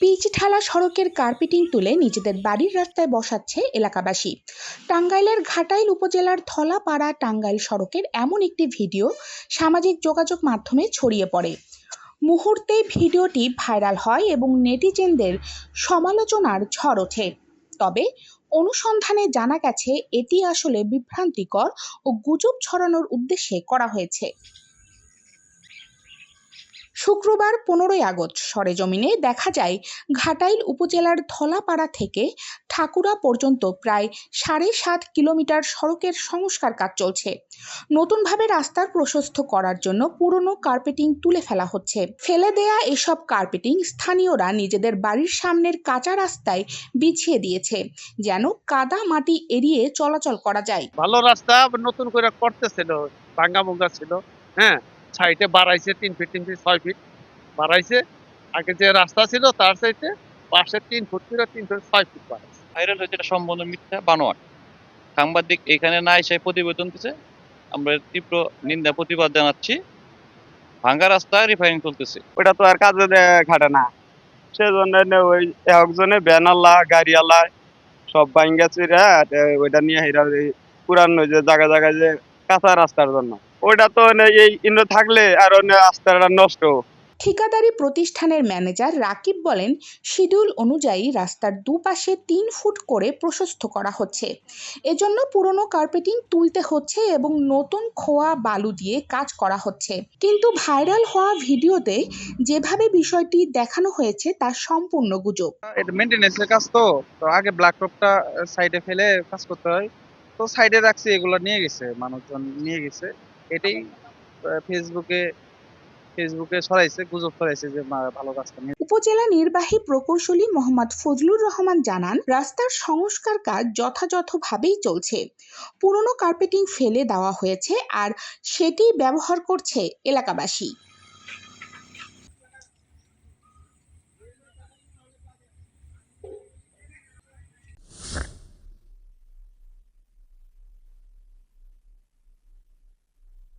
Pitch ঢালা সড়কের carpeting তুলে নিজেদের বাড়ির রাস্তায় বসাচ্ছে এলাকাবাসী। টাঙ্গাইলের ঘাটাইল উপজেলার ধলাপাড়া টাঙ্গাইল সড়কের এমন একটি ভিডিও সামাজিক যোগাযোগ মাধ্যমে ছড়িয়ে পড়ে। মুহূর্তেই ভিডিওটি ভাইরাল হয় এবং নেটিজেনদের সমালোচনার ঝড় ওঠে। তবে অনুসন্ধানে জানা গেছে, এটি আসলে বিভ্রান্তিকর ও গুজব ছড়ানোর উদ্দেশ্যে করা হয়েছে। শুক্রবার পনেরোই আগস্ট সরেজমিনে দেখা যায় ঘাটাইল উপজেলার ধলাপাড়া থেকে ঠাকুরা পর্যন্ত প্রায় সাড়ে সাত কিলোমিটার সড়কের সংস্কার কাজ চলছে। নতুনভাবে রাস্তার প্রশস্ত করার জন্য পুরনো কার্পেটিং তুলে ফেলা হচ্ছে। ফেলে দেয়া এসব কার্পেটিং স্থানীয়রা নিজেদের বাড়ির সামনের কাঁচা রাস্তায় বিছিয়ে দিয়েছে, যেন কাদা মাটি এড়িয়ে চলাচল করা যায়। ভালো রাস্তা নতুন করে করতেছিল ভাঙ্গা ছিল হ্যাঁ? সাইডে বাড়াইছে তিন ফিট তিন ফিট ছয় ফিট বাড়াইছে। আগে যে রাস্তা ছিল তার সাইডে পাশে তিন ফুট ছিল তিন ফুট ছয় ফিট বাড়াইছে। ভাইরাল হয়েছে এটা সম্পূর্ণ মিথ্যা বানোয়াট। সাংবাদিক এখানে না এসে প্রতিবেদন দিচ্ছে আমরা তীব্র নিন্দা প্রতিবাদ জানাচ্ছি। ভাঙ্গা রাস্তা রিফাইনিং চলতেছে। ওটা তো আর কাজে খাটে না। সেজন্য ওই একজনে ব্যানারলা গাড়িওয়ালা সব ভাঙ্গা চিরা ওইটা নিয়ে হিরা পুরান ওই যে জায়গা জায়গায় যে কাঁচা রাস্তার জন্য। ওইটা তো এই ইন্দ্র থাকলে আর অন্য রাস্তাটা নষ্ট। ঠিকাদারি প্রতিষ্ঠানের ম্যানেজার রাকিব বলেন শিডিউল অনুযায়ী রাস্তার দুপাশে তিন ফুট করে প্রশস্ত করা হচ্ছে। এজন্য পুরনো কার্পেটিং তুলতে হচ্ছে এবং নতুন খোয়া বালু দিয়ে কাজ করা হচ্ছে। কিন্তু ভাইরাল হওয়া ভিডিওতে যেভাবে বিষয়টি দেখানো হয়েছে তা সম্পূর্ণ গুজব। এটা মেনটেনেন্সের কাজ তো। তো আগে ব্ল্যাক টপটা সাইডে ফেলে কাজ করতে হয়। তো সাইডে রাখছি এগুলো নিয়ে গেছে মানুষজন নিয়ে গেছে। এটাই ফেসবুকে ফেসবুকে ছড়াইছে, গুজব ছড়াইছে যে ভালো রাস্তা নিয়ে। উপজেলা নির্বাহী প্রকৌশলী মোহাম্মদ ফজলুর রহমান জানান, রাস্তার সংস্কার কাজ যথাযথভাবেই চলছে। পুরনো কার্পেটিং ফেলে দেওয়া হয়েছে আর সেটি ব্যবহার করছে এলাকাবাসী।